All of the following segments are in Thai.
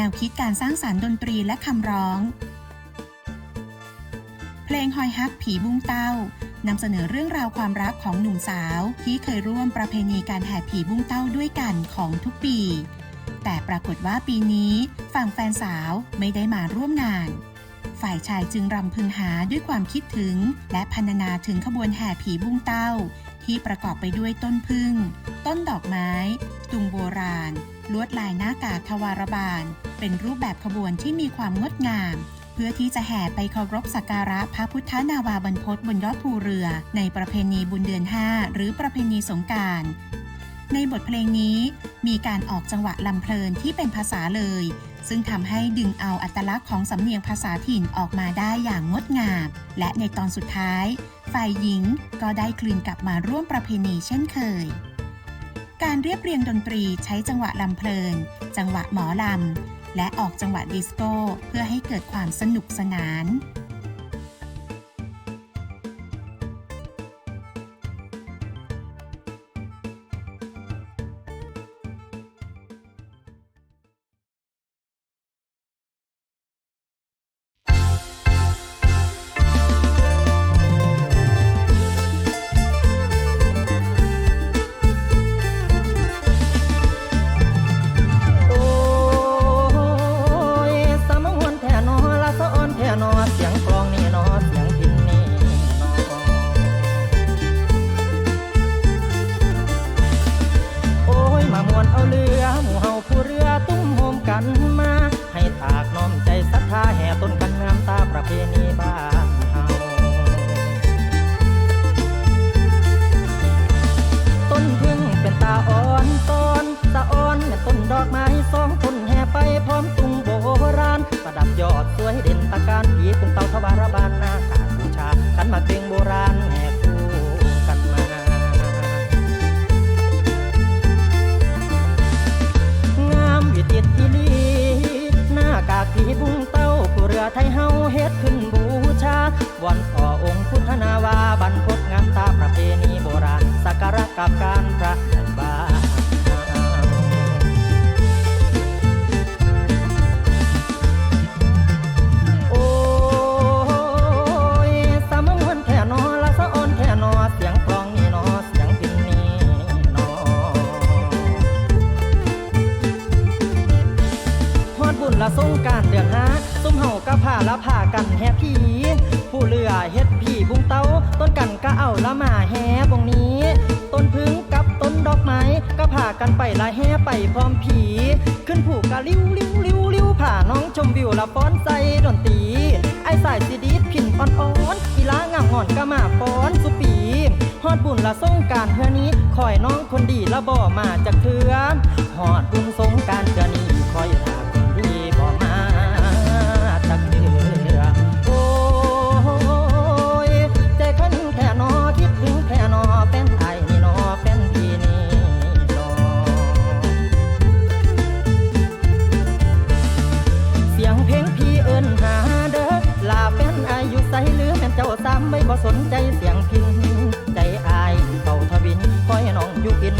แนวคิดการสร้างสารรค์ดนตรีและคำร้อง เพลงฮอยฮักผีบุ้งเต้านำเสนอเรื่องราวความรักของหนุ่มสาว ที่เคยร่วมประเพณีการแห่ผีบุ้งเต้าด้วยกันของทุกปี แต่ปรากฏว่าปีนี้ฝั่งแฟนสาวไม่ได้มาร่วมงาน ฝ่ายชายจึงรำพึงหาด้วยความคิดถึง และพรรณนาถึงขบวนแห่ผีบุ้งเต้า ที่ประกอบไปด้วยต้นพึ่ง ต้นดอกไม้ ตุงโบราณ ลวดลายหน้ากากทวารบาล เป็นรูปแบบขบวนที่มีความงดงาม เพื่อที่จะแห่ไปเคารพสักการะพระพุทธนาวาบรรพตบนยอดภูเรือ ในประเพณีบุญเดือน 5 หรือประเพณีสงกรารในบทเพลงนี้มีการออกจังหวะลำเพลินที่เป็นภาษาเลย ซึ่งทำให้ดึงเอาอัตลักษณ์ของสำเนียงภาษาถิ่นออกมาได้อย่างงดงาม และในตอนสุดท้าย ฝ่ายหญิงก็ได้คลืนกลับมาร่วมประเพณีเช่นเคย การเรียบเรียงดนตรีใช้จังหวะลำเพลิน จังหวะหมอลำ และออกจังหวะดิสโก้เพื่อให้เกิดความสนุกสนาน บุ้งเต้าผู้เรือไทยเฮาเฮ็ดขึ้นบูชาวันพ่อองค์พุทธนาวาบรรพตงามตาประเพณีโบราณสักการะกับการพระากันไปละแห่ไปพร้อมผี ขึ้นผูกกะลิ้วลิ้วลิ้วลิ้วผ่าน้องชมวิวละฟ้อนใสดนตรีไอ้สายสีดีดผินอ่อนอ่อนกีฬางามงอนกะมาฟ้อนสุปีฮอดบุญละสงการเพื่อนี้คอยน้องคนดีละบ่มาจากเถือฮอดบุญสงการเพื่อนี้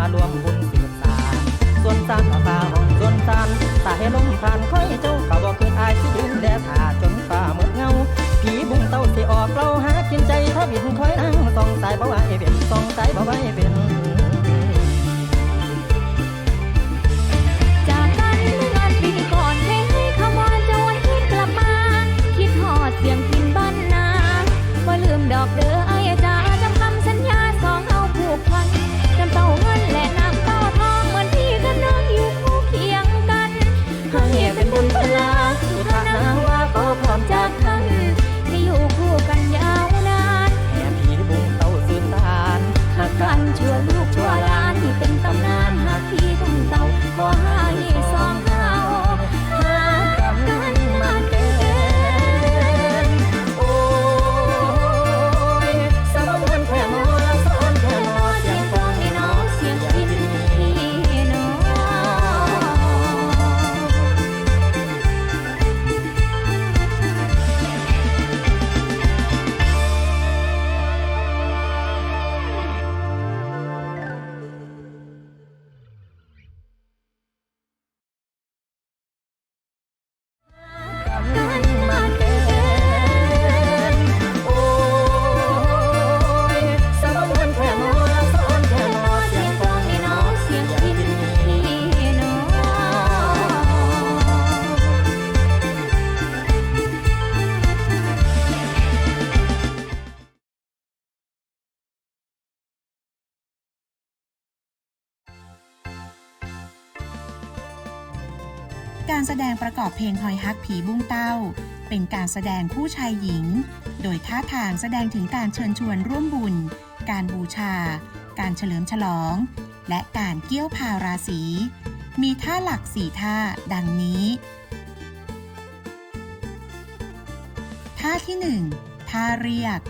มารวมบุญสืบสานส่วนสานฟ้าห้องส่วนสานตาให้ลมผ่านค่อยเจ้าก็บ่คืนอายสิยืนแดดาจนฟ้ามืดเงา ผีบุ้งเต้าสิออกเราหากินใจถ้าบินค่อยนั่งส่องสายบ่ไหวเป็นส่องสายบ่ไหวเป็น ประกอบเพลงหอยฮักผีบุ้งเต้า เป็นการแสดงคู่ชายหญิง โดยท่าทางแสดงถึงการเชิญชวนร่วมบุญ การบูชา การเฉลิมฉลอง และการเกี้ยวพาราศี มีท่าหลักสี่ท่าดังนี้ ท่าที่หนึ่งท่าเรียก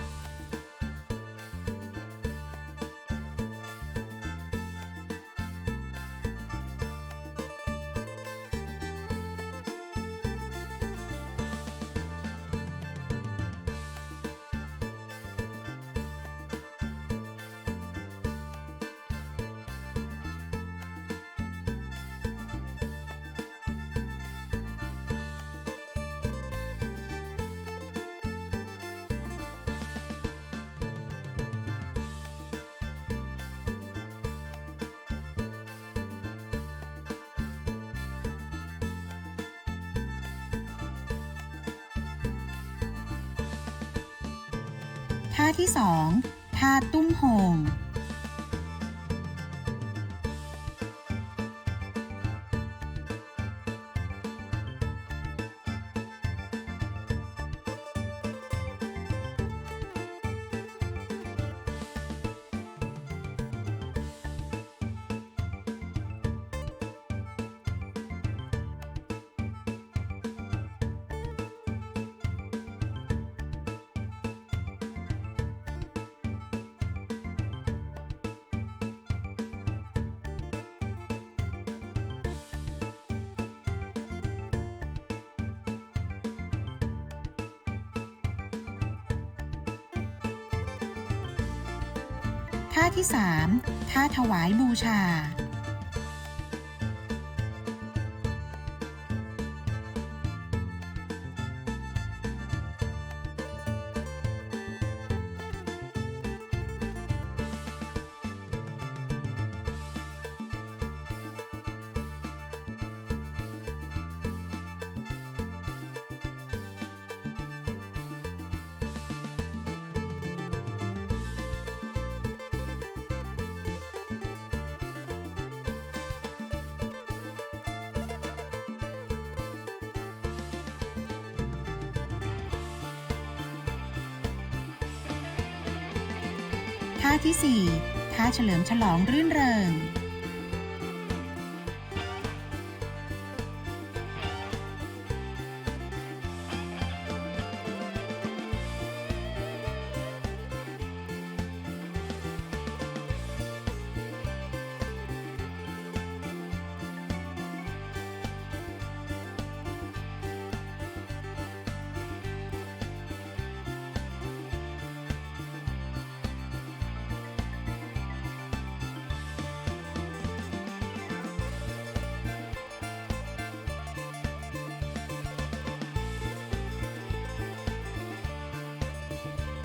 ท่าที่สองท่าตุ้มโฮง ท่าที่สามท่าถวายบูชา ท่าที่สี่ท่าเฉลิมฉลองรื่นเริง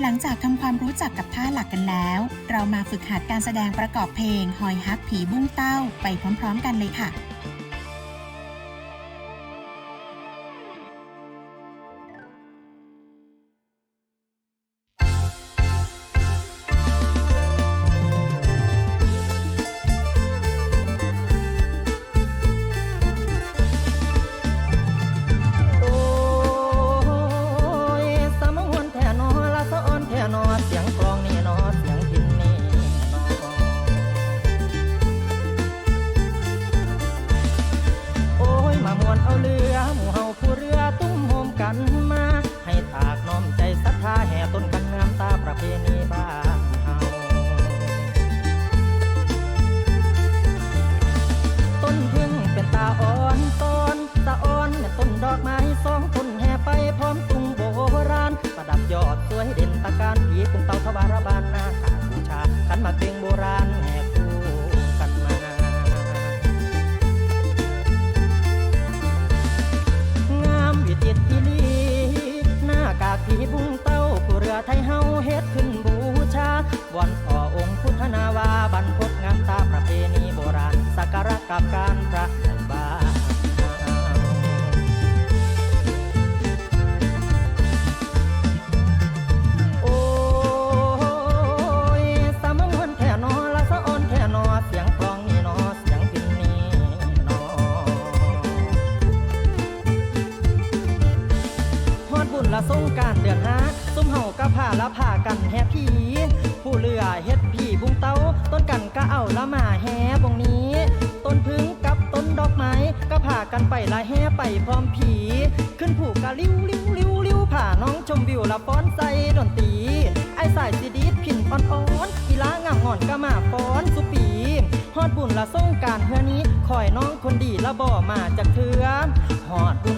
หลังจากทำความรู้จักกับท่าหลักกันแล้ว เรามาฝึกหัดการแสดงประกอบเพลงหอยฮักผีบุ้งเต้าไปพร้อมๆ กันเลยค่ะ ราณแห่คู่กันมา งามวิจิตรอีลีหน้ากากผีบุ้งเต้าผู้เรือไทยเฮาเฮ็ดขึ้นบูชาวอนพ่อองค์พุทธนาวาบรรพตงามตาประเพณีโบราณสักการะกับการพระ ละแห่ไปพร้อมผี ขึ้นผูกกะลิ้วลิ้วลิ้วลิ้วผ่าน้องชมวิวละป้อนใสดนตรี ไอ้สายซีดีผินอ่อนอ่อนกีฬางามงอนกะมาป้อนสุปีฮอดบุญละส่งการเฮือนี้คอยน้องคนดีละบ่มาจากเถื่อฮอดบุญ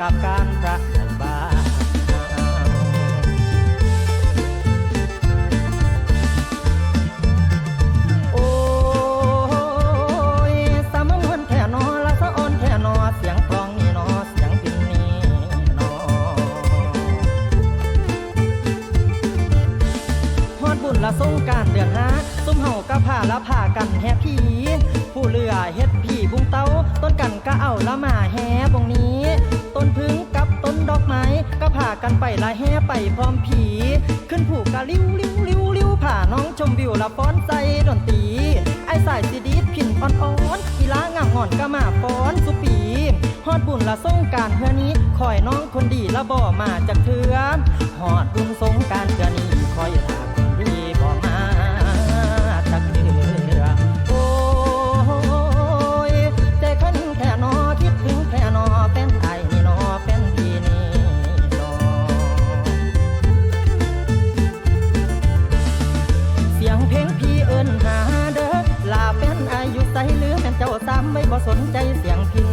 กับการรักอ้าโอ้ยสามมวนแค่นอละสะออนแค่นอเสียงกลองนี่นอเสียงปินนี่นอฮอดบุญละสงการเดือนฮะซุ้มเห่าก็ผ่าละผ่ากันแฮปปี้ กันไปละแห่ไปพร้อมผี ขึ้นผูกกะลิ้วลิ้วลิ้วลิ้วผ่าน้องชมวิวละป้อนใจดนตรีไอ้สายซีดีผินอ่อนอ่อนกีฬางางอนกะมาป้อนสุปีฮอดบุญละส่งการเฮือนี้คอยน้องคนดีละบ่มาจากเถือหอดบุญสงการเทือนี้คอยถา บ่สนใจเสียงพิน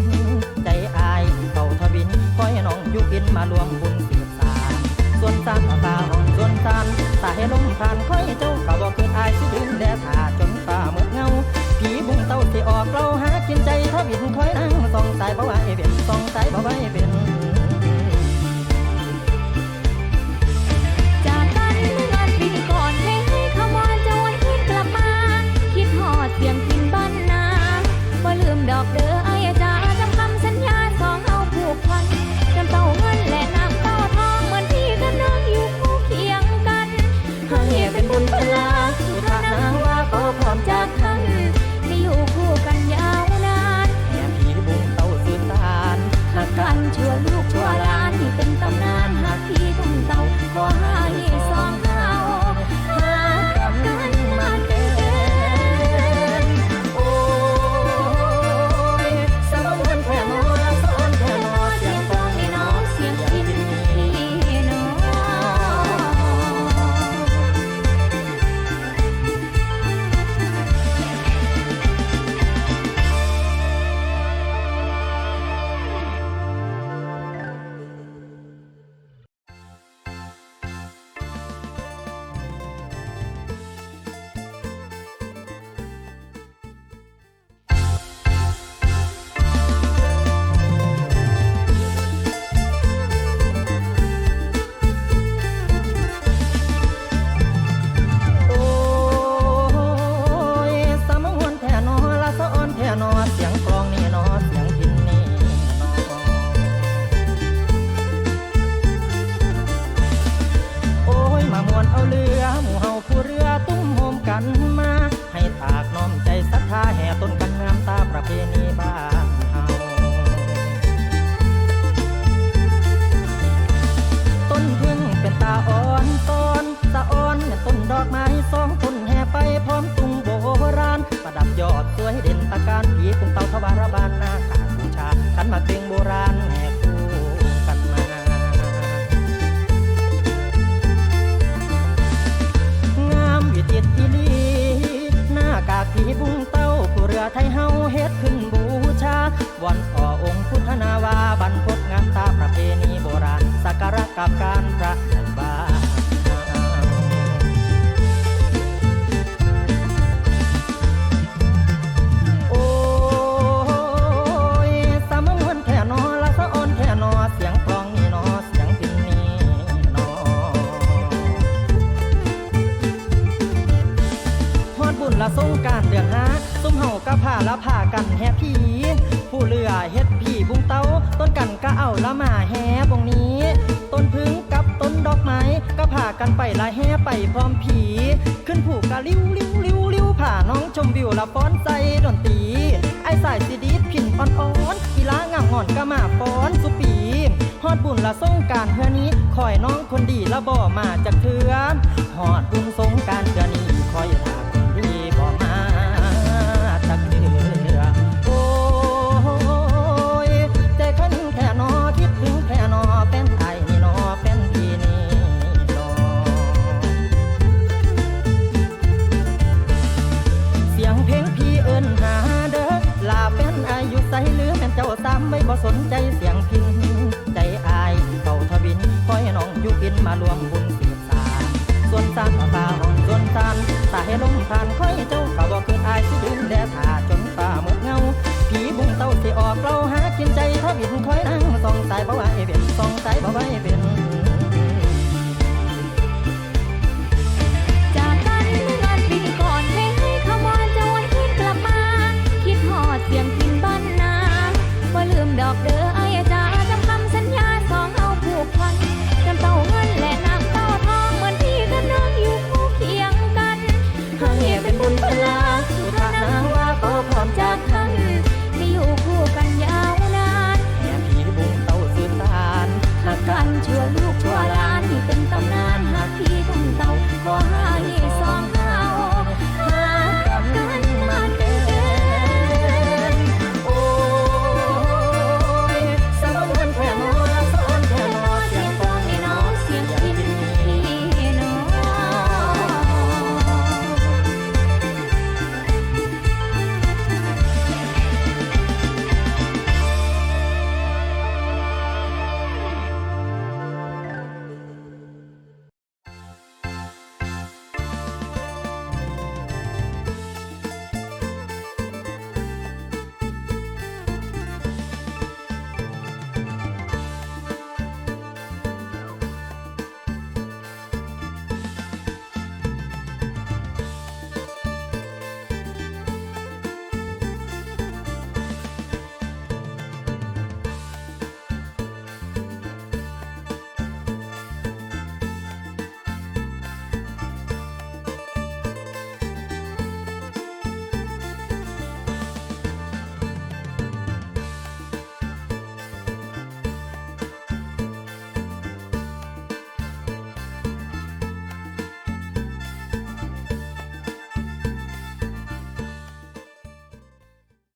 ใจอายเต่าทวินคอยน้องยู่กินมารวมบุญสืบสานส่วนตาตาอ่อนส่วนตาตาให้ลมทานคอยเจ้าก็บ่เกิดอายสิดึงแดดอาจนตาเมือเงาผีบุ้งเต้าที่ออกเราหากินใจทวินคอยนั่งส่องสายบ่ว่าไอเป็นส่องสายบ่ว่าไอเป็น กันมา ให้ตากน้อมใจศรัทธาแห่ต้นกันงามตาประเพณีบ้านเฮาต้นพึ่งเป็นตาอ่อนตอนตาอ่อนเนี่ยต้นดอกไม้สองต้นแห่ไปพร้อมตุงโบราณ ประดับยอดสวยเด่นตะการผีตุงเตาทวารบานหน้าขาบูชาขันมาเกรงโบราณ บุงเต้าผู้เรือไทยเฮาเฮ็ดขึ้นบูชาวันพ่อองค์พุทธนาวาบรรพตงามตาประเพณีโบราณสักการะกับการพระ ละแห่ไปพร้อมผี ขึ้นผูกกะลิ้วลิ้วลิ้วลิ้วผ่าน้องชมวิวละฟ้อนใจดนตรีไอ้สายสีดีดผินอ่อนอ่อนกีฬางามงอนกะมาฟ้อนสุปีฮอดบุญละสงการเทื่อนี้คอยน้องคนดีละบ่มาจากเทือฮอดบุญสงการเทื่อนี้ สนใจเสียงพินใจอายเต่าทวินคอยน้องอยู่กินมารวมบุญเสียบสารส่วนตาลป่าอ่อนส่วนตานตาให้ลมทานค